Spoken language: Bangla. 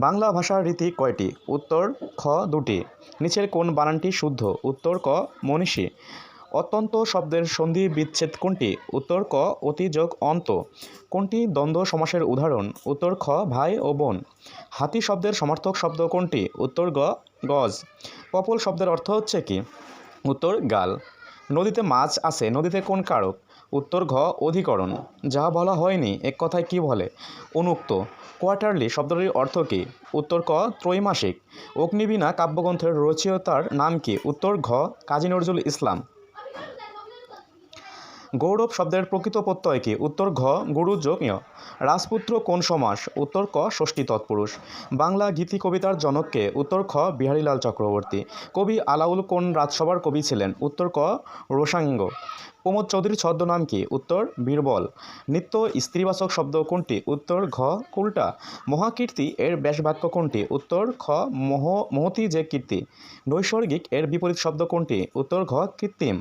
বাংলা ভাষার রীতি কয়টি? উত্তর, খ দুটি। নিচের কোন বানানটি শুদ্ধ? উত্তর, ক মনীষী। অত্যন্ত শব্দের সন্ধি বিচ্ছেদ কোনটি? উত্তর, ক অতি যোগ অন্ত। কোনটি দ্বন্দ্ব সমাসের উদাহরণ? উত্তর, খ ভাই ও বোন। হাতি শব্দের সমার্থক শব্দ কোনটি? উত্তর, গ গজ। কপল শব্দের অর্থ হচ্ছে কি? উত্তর, গাল। নদীতে মাছ আছে, নদীতে কোন কারক? উত্তর ঘ, অধিকরণ। যা বলা হয়নি, এক কথায় কি বলে? অনুক্ত, কোয়ার্টারলি শব্দটির অর্থ কী? উত্তর ক, ত্রৈমাসিক। অগ্নিবীণা কাব্যগ্রন্থের রচয়িতার নাম কি? উত্তর ঘ, কাজী নজরুল ইসলাম। গৌরব শব্দের প্রকৃত প্রত্যয় কি? উত্তর ঘ, গুরু রাজপুত্র কোন সমাস? উত্তর ক, ষষ্ঠী তৎপুরুষ। বাংলা গীতি কবিতার জনককে উত্তর খ, বিহারীলাল চক্রবর্তী। কবি আলাউল কোন রাজসভার কবি ছিলেন? উত্তর ক, রোসাঙ্গ। প্রমোদ চৌধুরীর ছদ্মনাম কি? উত্তর, বীরবল। নিত্য স্ত্রীবাচক শব্দ কোনটি? উত্তর ঘ, কুলটা। মহাকীর্তি এর ব্যাসবাক্য কোনটি? উত্তর খ, মোহ, মহতি যে কীর্তি। নৈসর্গিক এর বিপরীত শব্দ কোনটি? উত্তর ঘ, কৃত্রিম।